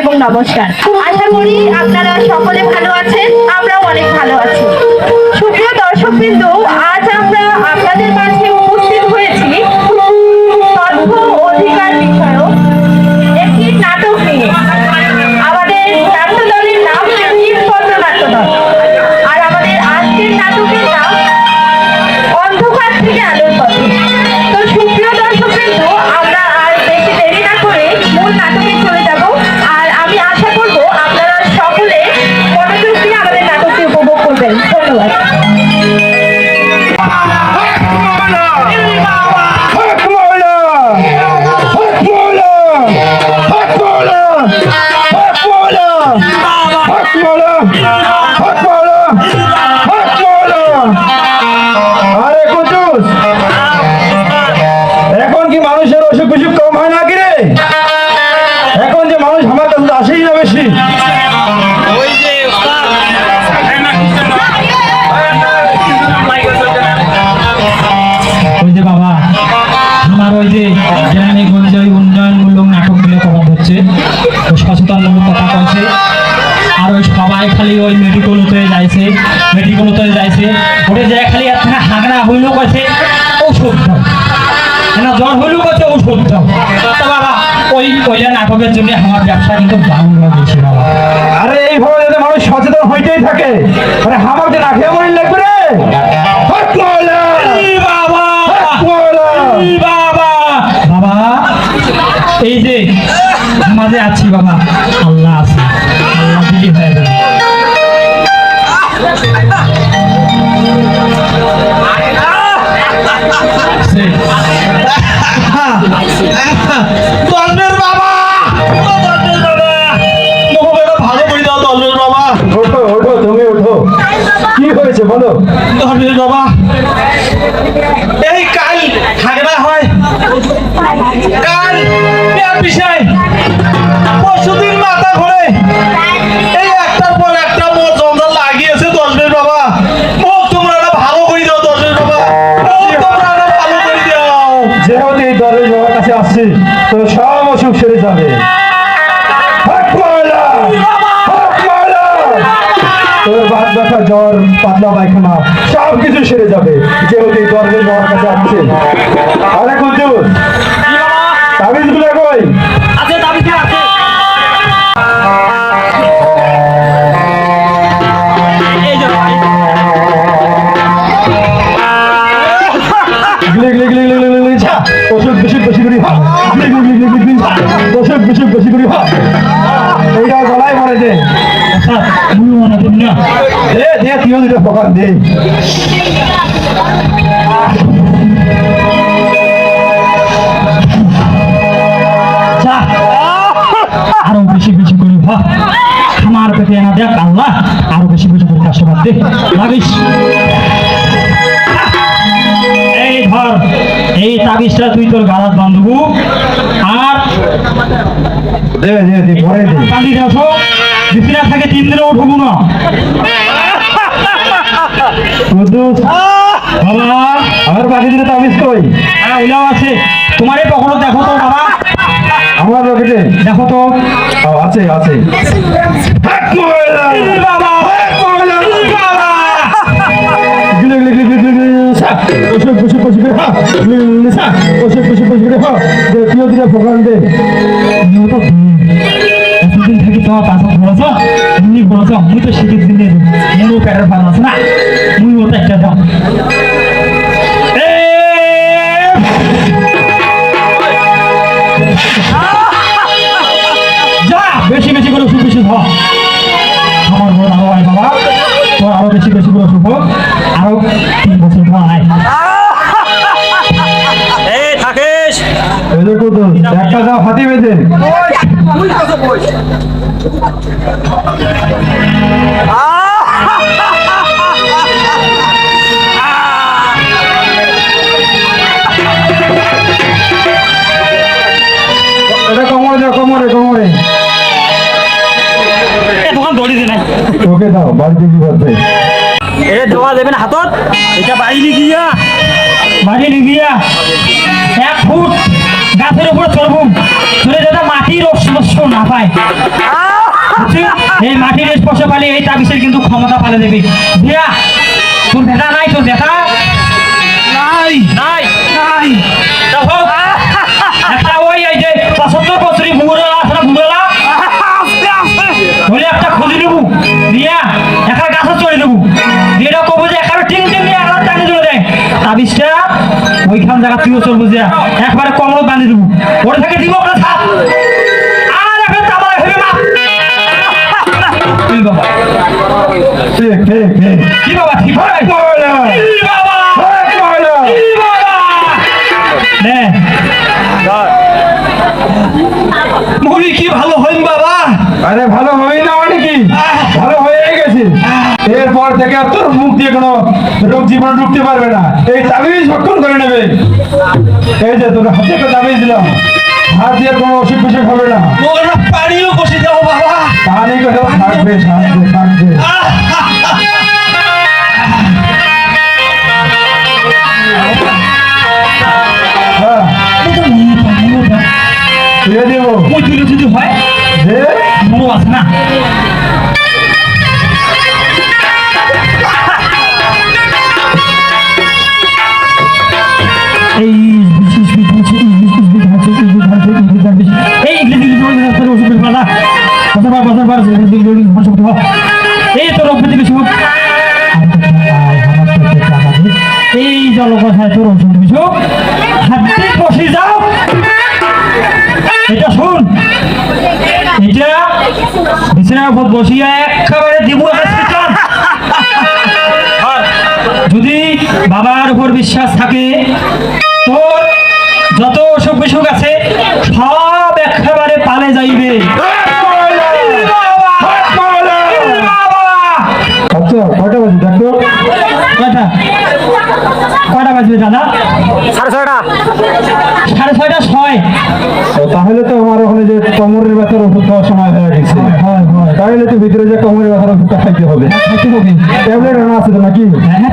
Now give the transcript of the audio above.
এবং নমস্কার। আশা করি আপনারা সকলে ভালো আছেন, আমরাও অনেক ভালো আছি। সুপ্রিয় দর্শকবৃন্দ আজ আমরা আপনাদের মাঝে উপস্থিত হয়েছি তথ্য অধিকার বিষয়ক আমার আসেই না বেশি। ওই যে বাবা আমার ওই যে গ্রামে গঞ্জে উন্নয়নমূলক নাটকগুলো করা হচ্ছে। সচেতনমূলক কথা কইছে আর ওই সবাই খালি ওই মেডিকেল হতে যাইছে মেডিকেল হতে যাইছে। ওরে যায় খালি হাগড়া হইলেও কইছে ঔষধ দাও। না জ্বর হইলেও কইছে ঔষধ দাও। ওই ওইটা নাটকের জন্য আমার ব্যবসা কিন্তু ডাউন হয়ে গেছে আরে এইভাবে যাতে মানুষ সচেতন হইতেই থাকে আরে আমার যে রাখে মনে লাগবে রে? এই বাবা! বাবা! বাবা এই যে মাঝে আছি বাবা। আল্লাহ আছে। আল্লাহ দিলি হয়ে যাবে। সে- দণ্ডের বাবা! ও বাবা! ভালো করে দাও দণ্ডের বাবা। ওঠো ওঠো তুমি ওঠো। কি হয়েছে বলো? দণ্ডের বাবা। এই কাল থাকবে হয়। কাল বিষয় পরশুদিন মাথা ঘুরে। এই একটার পর ব্যথা জ্বর পাতলা পায়খানা সব কিছু সেরে যাবে। যেহেতু এই দরের বাবার কাছে আসছে। আরে তাবিজগুলো কই আছে বেশি করি অসুখ বিসুখ বেশি করি হা এইটা গলায় মরে দে। মুই মনে করি না দে তুইও দুটো পকান দে আরও বেশি বেশি করি ভা আমার পেটে না দেখ আল্লাহ আরও বেশি বেশি করে কাস্টমার দে লাগিস এই ধর এই তাবিজটা তুই তোর গালাত বান্ধবু আর দে। দে দে পরে দে কালি রাখো বিপিনা থাকে তিন দিনে উঠবো না। বাবা আমার বাকি দিলে তাবিজ কই? হ্যাঁ ওইটাও আছে। তোমার এই পকড়ো দেখো তো বাবা। আমার রকেটে দেখো তো। আছে আছে! বাবা হক মহলা! বাবা। গিলে গিলে গিলে গিলে গিলে ছা অসুখ বিসুখ বেশি করে হা। গিলে গিলে গিলে ছা অসুখ বিসুখ বেশি করে হা। দে। তোমার পাশে ধরেছ এমনি বলেছ মুই তো শীতের দিনে মুও পেটের ভালো আছে না মুই ওটা একটা দাম বেশি বেশি করে ওষুধ বেশি খাওয়া আমার বড় আরও আয় বাবা তোর আরও বেশি বেশি করে ওষুধ আরও তিন বছর খাওয়া আয় একটা যাও হাতি বেঁধে দোকান দৌড়ি দিনে ওকে দাও বাড়িতে কি করতে এ দেওয়া দেবেন হাতত। এটা বাইরে গিয়া বাইরে গিয়া এক ফুট গাছের উপর চড়বো। চলে যাতে মাটির স্পর্শ না পায় এই মাটির স্পর্শ পালে এই তাবিজের কিন্তু ক্ষমতা পালে দেবে। দিয়া তোর ব্যথা নাই তোর ব্যথা? নাই। নাই? নাই। তা একটা ওই এই যে পঁচাত্তর বছরই বুড়োলা আছে না বুড়োলা বলে একটা খুঁজে নেব। দিয়া একটা গাছে চড়ে দেবো দিয়ে কবো যে একটা টিং টিং দিয়ে একটা টানি ধরে দেয়। তাবিজটা ওইখান জায়গা তুইও চলবো যে একবারে কমল বাঁধে দেবো। ওটা থেকে দিব ওটা থাক আর এখন তামার হেবে মা কি বাবা ঠিক ঠিক ঠিক কি বাবা? ঠিক হয় বাবা? মুড়ি কি ভালো হইন বাবা? আরে ভালো হই না মানে কি? ভালো এরপর থেকে আর তোর মুখ দিয়ে কোনো রোগ জীবন ঢুকতে পারবে না। এই তাবিজ ভক্ষণ করে নেবে। এই যে তোর হাতে একটা তাবিজ দিলাম। হাত দিয়ে কোনো অসুখ বিসুখ হবে না। পানিও বসে যাও বাবা। পানি কোথাও থাকবে থাকবে থাকবে। হ্যাঁ। দিয়ে দেবো। যদি হয় আছে না? এটা শুন। এটা বিছানার উপর বসিয়া একেবারে দিব যদি বাবার উপর বিশ্বাস থাকে কয়টা দাদা? সাড়ে ছয়টা। সাড়ে ছয়টা ছয়। তাহলে তো আমার ওখানে যে কোমরের ব্যথার ওষুধ খাওয়ার সময় হয়ে গেছে। হয় হয় তাহলে তো ভিতরে যে কোমরের ব্যথার ওষুধটা খাইতে হবে। খাইতে হবে। ট্যাবলেট আনা আছে তো নাকি? হ্যাঁ